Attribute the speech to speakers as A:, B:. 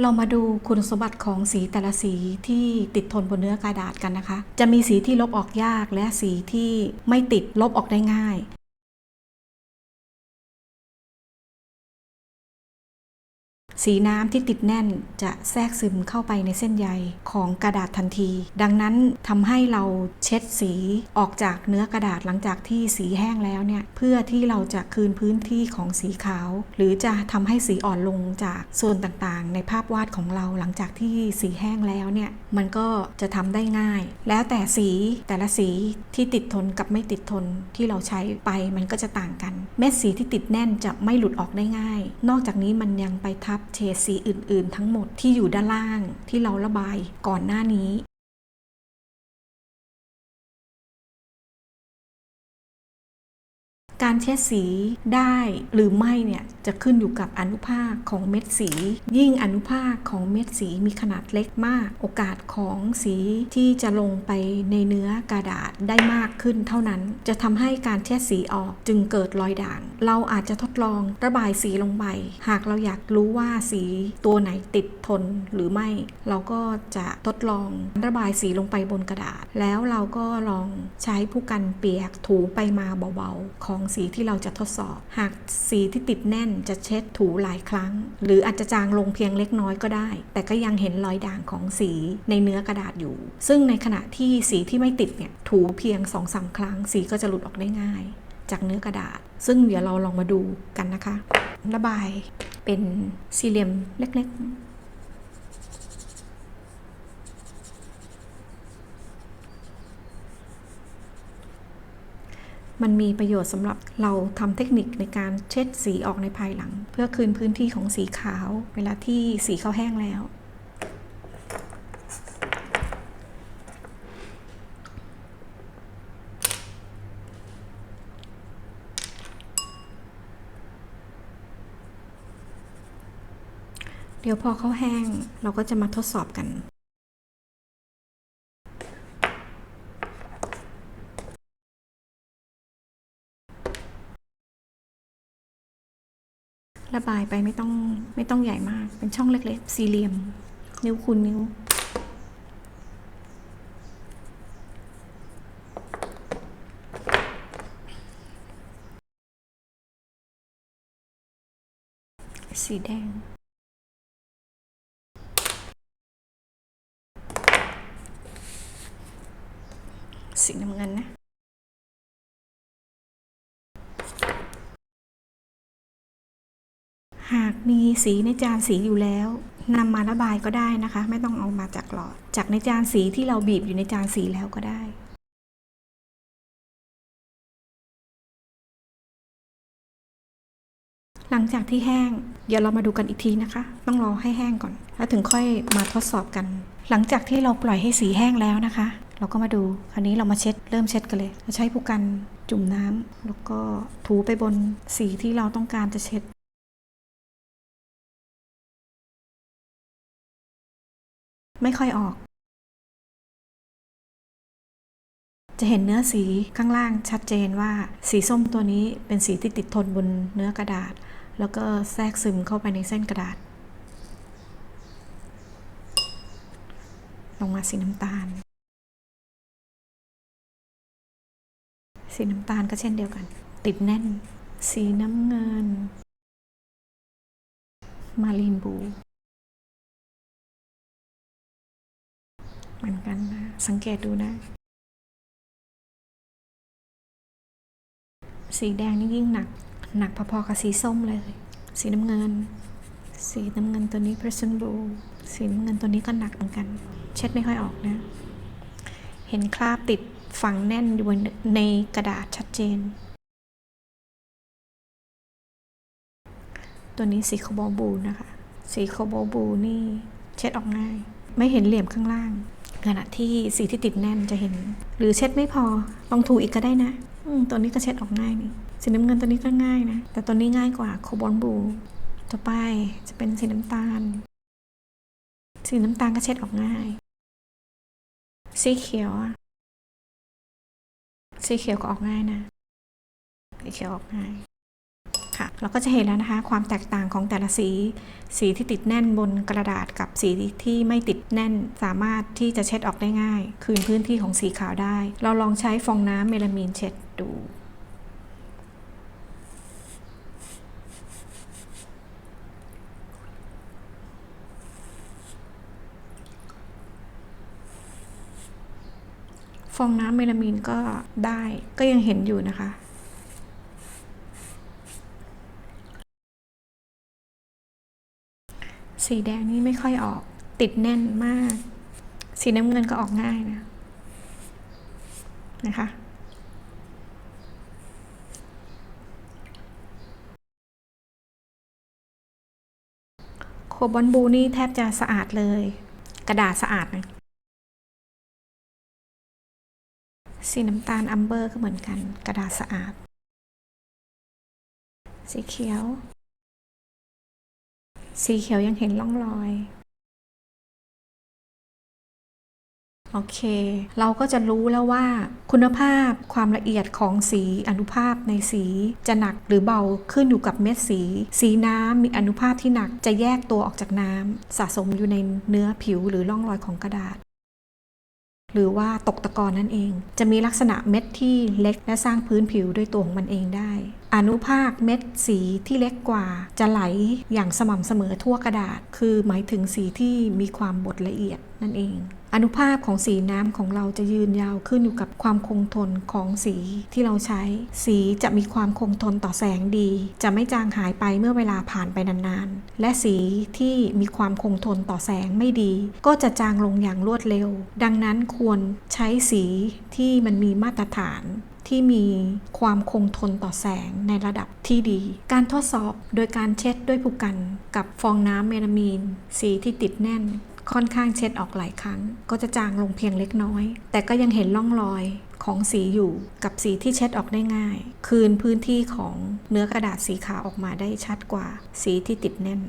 A: เรามาดูคุณสมบัติของสีแต่ละสีที่ติดทนบนเนื้อกระดาษกันนะคะ จะมีสีที่ลบออกยากและสีที่ไม่ติดลบออกได้ง่าย สีน้ำที่ติดแน่นจะแทรกซึมเข้าไปในเส้นใยของกระดาษทันที ดังนั้นทำให้เราเช็ดสีออกจากเนื้อกระดาษหลังจากที่สีแห้งแล้วเนี่ยเพื่อที่เราจะคืนพื้นที่ของสีขาว หรือจะทำให้สีอ่อนลงจากส่วนต่างๆ ในภาพวาดของเราหลังจากที่สีแห้งแล้วเนี่ยมันก็จะทำได้ง่าย แล้วแต่สีแต่ละสีที่ติดทนกับไม่ติดทนที่เราใช้ไปมันก็จะต่างกัน เม็ดสีที่ติดแน่นจะไม่หลุดออกได้ง่าย นอกจากนี้มันยังไปทับเฉดสีอื่น ๆ ทั้งหมดที่อยู่ด้านล่างที่เราระบายก่อนหน้านี้ การเช็ดสีได้หรือไม่เนี่ยจะขึ้นอยู่กับอนุภาคของเม็ดสี ยิ่งอนุภาคของเม็ดสีมีขนาดเล็กมาก โอกาสของสีที่จะลงไปในเนื้อกระดาษได้มากขึ้นเท่านั้น จะทำให้การเช็ดสีออกจึงเกิดรอยด่าง เราอาจจะทดลองระบายสีลงไป หากเราอยากรู้ว่าสีตัวไหนติดทนหรือไม่ เราก็จะทดลองระบายสีลงไปบนกระดาษ แล้วเราก็ลองใช้ผู้กันเปียกถูไปมาเบาๆของสีที่เราจะทดสอบ หากสีที่ติดแน่นจะเช็ดถูหลายครั้ง หรืออาจจะจางลงเพียงเล็กน้อยก็ได้ แต่ก็ยังเห็นรอยด่างของสีในเนื้อกระดาษอยู่ ซึ่งในขณะที่สีที่ไม่ติดเนี่ยถูเพียง2อสาครั้ง สีก็จะหลุดออกได้ง่าย จากเนื้อกระดาษ ซึ่งเดี๋ยวเราลองมาดูกันนะคะ ระบายเป็นสี่เหลี่ยมเล็ก ๆ มันมีประโยชน์สำหรับเราทำเทคนิคในการเช็ดสีออกในภายหลัง เพื่อคืนพื้นที่ของสีขาว เวลาที่สีเขาแห้งแล้ว เดี๋ยวพอเขาแห้งเราก็จะมาทดสอบกัน ระบายไปไม่ต้องไม่ต้องใหญ่มาก เป็นช่องเล็กๆ สี่เหลี่ยม นิ้วคูณนิ้ว สีแดง สีน้ำเงินนะ หาก มีสีในจานสีอยู่แล้วนำมาระบายก็ได้นะคะ ไม่ต้องเอามาจากหลอด จากในจานสีที่เราบีบอยู่ในจานสีแล้วก็ได้หลังจากที่แห้ง เดี๋ยวเรามาดูกันอีกทีนะคะ ต้องรอให้แห้งก่อน แล้วถึงค่อยมาทดสอบกัน หลังจากที่เราปล่อยให้สีแห้งแล้วนะคะ เราก็มาดู คราวนี้เรามาเช็ด เริ่มเช็ดกันเลย เราใช้ผู้กันจุ่มน้ำแล้วก็ถูไปบนสีที่เราต้องการจะเช็ด ไม่ค่อยออก จะเห็นเนื้อสีข้างล่างชัดเจนว่าสีส้มตัวนี้เป็นสีที่ติดทนบนเนื้อกระดาษ แล้วก็แทรกซึมเข้าไปในเส้นกระดาษ ลงมาสีน้ำตาล สีน้ำตาลก็เช่นเดียวกัน ติดแน่น สีน้ำเงิน มารีนบู เหมือนกันนะ สังเกตดูนะ สีแดงนี่ยิ่งหนัก หนักพอๆกับสีส้มเลย สีน้ำเงิน สีน้ำเงินตัวนี้ Prison Blue สีน้ำเงินตัวนี้ก็หนักเหมือนกัน เช็ดไม่ค่อยออกนะ เห็นคราบติดฝังแน่นอยู่ในกระดาษชัดเจน ตัวนี้สีคาร์บอนบลูนะคะ สีคาร์บอนบลูนี่เช็ดออกง่าย ไม่เห็นเหลี่ยมข้างล่าง ขณะที่สีที่ติดแน่นจะเห็น หรือเช็ดไม่พอลองถูอีกก็ได้นะอืมตัวนี้ก็เช็ดออกง่ายนี่สีน้ำเงินตัวนี้ก็ง่ายนะ แต่ตัวนี้ง่ายกว่าโคบอนบลูต่อไปจะเป็นสีน้ำตาล สีน้ำตาลก็เช็ดออกง่าย สีเขียวอะสีเขียวก็ออกง่ายนะสีเขียวออกง่าย เราก็จะเห็นแล้วนะคะ ความแตกต่างของแต่ละสี สีที่ติดแน่นบนกระดาษกับสีที่ไม่ติดแน่น สามารถที่จะเช็ดออกได้ง่าย คืนพื้นที่ของสีขาวได้ เราลองใช้ฟองน้ำเมลามีนเช็ดดูฟองน้ำเมลามีนก็ได้ก็ยังเห็นอยู่นะคะ สีแดงนี่ไม่ค่อยออกติดแน่นมาก สีน้ำเงินก็ออกง่ายนะ นะคะโคบอลบูนี่แทบจะสะอาดเลย กระดาษสะอาดนะสีน้ำตาลอัมเบอร์ก็เหมือนกัน กระดาษสะอาด สีเขียว สีเขียวยังเห็นร่องรอย โอเค เราก็จะรู้แล้วว่า คุณภาพความละเอียดของสีอนุภาคในสีจะหนักหรือเบาขึ้นอยู่กับเม็ดสี สีน้ำมีอนุภาคที่หนักจะแยกตัวออกจากน้ำสะสมอยู่ในเนื้อผิวหรือร่องรอยของกระดาษ หรือว่าตกตะกอนนั่นเอง จะมีลักษณะเม็ดที่เล็กและสร้างพื้นผิวด้วยตัวของมันเองได้ อนุภาคเม็ดสีที่เล็กกว่า จะไหลอย่างสม่ำเสมอทั่วกระดาษ คือหมายถึงสีที่มีความบดละเอียดนั่นเอง อนุภาคของสีน้ำของเราจะยืนยาวขึ้นอยู่กับความคงทนของสีที่เราใช้ สีจะมีความคงทนต่อแสงดี จะไม่จางหายไปเมื่อเวลาผ่านไปนานๆ และสีที่มีความคงทนต่อแสงไม่ดี ก็จะจางลงอย่างรวดเร็ว ดังนั้นควรใช้สีที่มันมีมาตรฐานที่มีความคงทนต่อแสงในระดับที่ดี การทดสอบโดยการเช็ดด้วยผูกันกับฟองน้ำเมลามีน สีที่ติดแน่น ค่อนข้างเช็ดออกหลายครั้ง ก็จะจางลงเพียงเล็กน้อย แต่ก็ยังเห็นร่องรอยของสีอยู่กับสีที่เช็ดออกได้ง่าย คืนพื้นที่ของเนื้อกระดาษสีขาวออกมาได้ชัดกว่า สีที่ติดแน่น